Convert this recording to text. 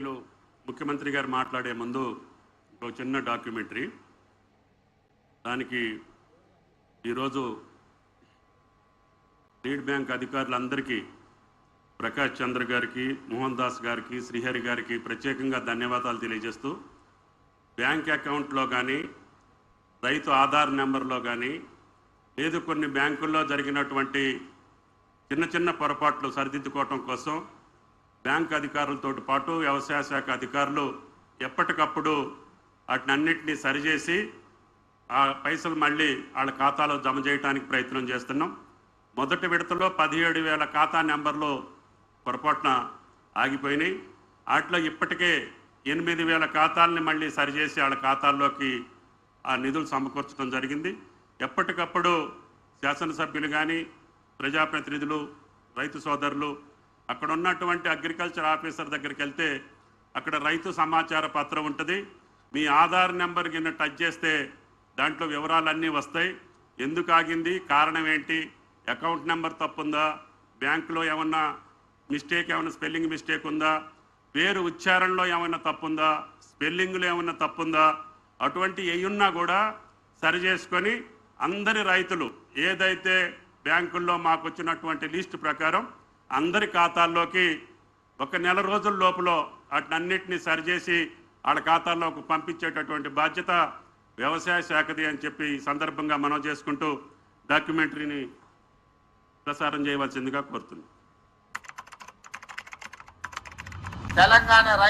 లో ముఖ్యమంత్రి గారు మాట్లాడే ముందు ఒక చిన్న డాక్యుమెంటరీ. దానికి ఈరోజు లీడ్ బ్యాంక్ అధికారులందరికీ ప్రకాష్ చంద్ర గారికి మోహన్ దాస్ గారికి శ్రీహరి గారికి ప్రత్యేకంగా ధన్యవాదాలు తెలియజేస్తూ బ్యాంక్ అకౌంట్లో కానీ రైతు ఆధార్ నెంబర్లో కానీ లేదు కొన్ని బ్యాంకుల్లో జరిగినటువంటి చిన్న చిన్న పొరపాట్లు సరిదిద్దుకోవటం కోసం బ్యాంక్ అధికారులతో పాటు వ్యవసాయ శాఖ అధికారులు ఎప్పటికప్పుడు వాటిని అన్నింటినీ సరిచేసి ఆ పైసలు మళ్ళీ వాళ్ళ ఖాతాలో జమ చేయడానికి ప్రయత్నం చేస్తున్నాం. మొదటి విడతలో పదిహేడు వేల ఖాతా నెంబర్లు పొరపాటున ఆగిపోయినాయి. వాటిలో ఇప్పటికే ఎనిమిది వేల ఖాతాలని మళ్ళీ సరిచేసి వాళ్ళ ఖాతాల్లోకి ఆ నిధులు సమకూర్చడం జరిగింది. ఎప్పటికప్పుడు శాసనసభ్యులు కానీ ప్రజాప్రతినిధులు రైతు సోదరులు అక్కడ ఉన్నటువంటి అగ్రికల్చర్ ఆఫీసర్ దగ్గరికి వెళ్తే అక్కడ రైతు సమాచార పత్రం ఉంటుంది. మీ ఆధార్ నెంబర్ కింద టచ్ చేస్తే దాంట్లో వివరాలన్నీ వస్తాయి. ఎందుకు ఆగింది? కారణం ఏంటి? అకౌంట్ నెంబర్ తప్పుందా? బ్యాంకులో ఏమన్నా మిస్టేక్ ఏమైనా స్పెల్లింగ్ మిస్టేక్ ఉందా? పేరు ఉచ్చారణలో ఏమైనా తప్పుందా? స్పెల్లింగ్లో ఏమైనా తప్పుందా? అటువంటి ఏయున్నా కూడా సరి చేసుకొని అందరి రైతులు ఏదైతే బ్యాంకుల్లో మాకు వచ్చినటువంటి లిస్ట్ ప్రకారం అందరి ఖాతాల్లోకి ఒక నెల రోజుల లోపల వాటినన్నింటినీ సరిచేసి వాళ్ళ ఖాతాల్లోకి పంపించేటటువంటి బాధ్యత వ్యవసాయ శాఖది అని చెప్పి ఈ సందర్భంగా మనం చేసుకుంటూ డాక్యుమెంటరీని ప్రసారం చేయవలసిందిగా కోరుతుంది తెలంగాణ రైతు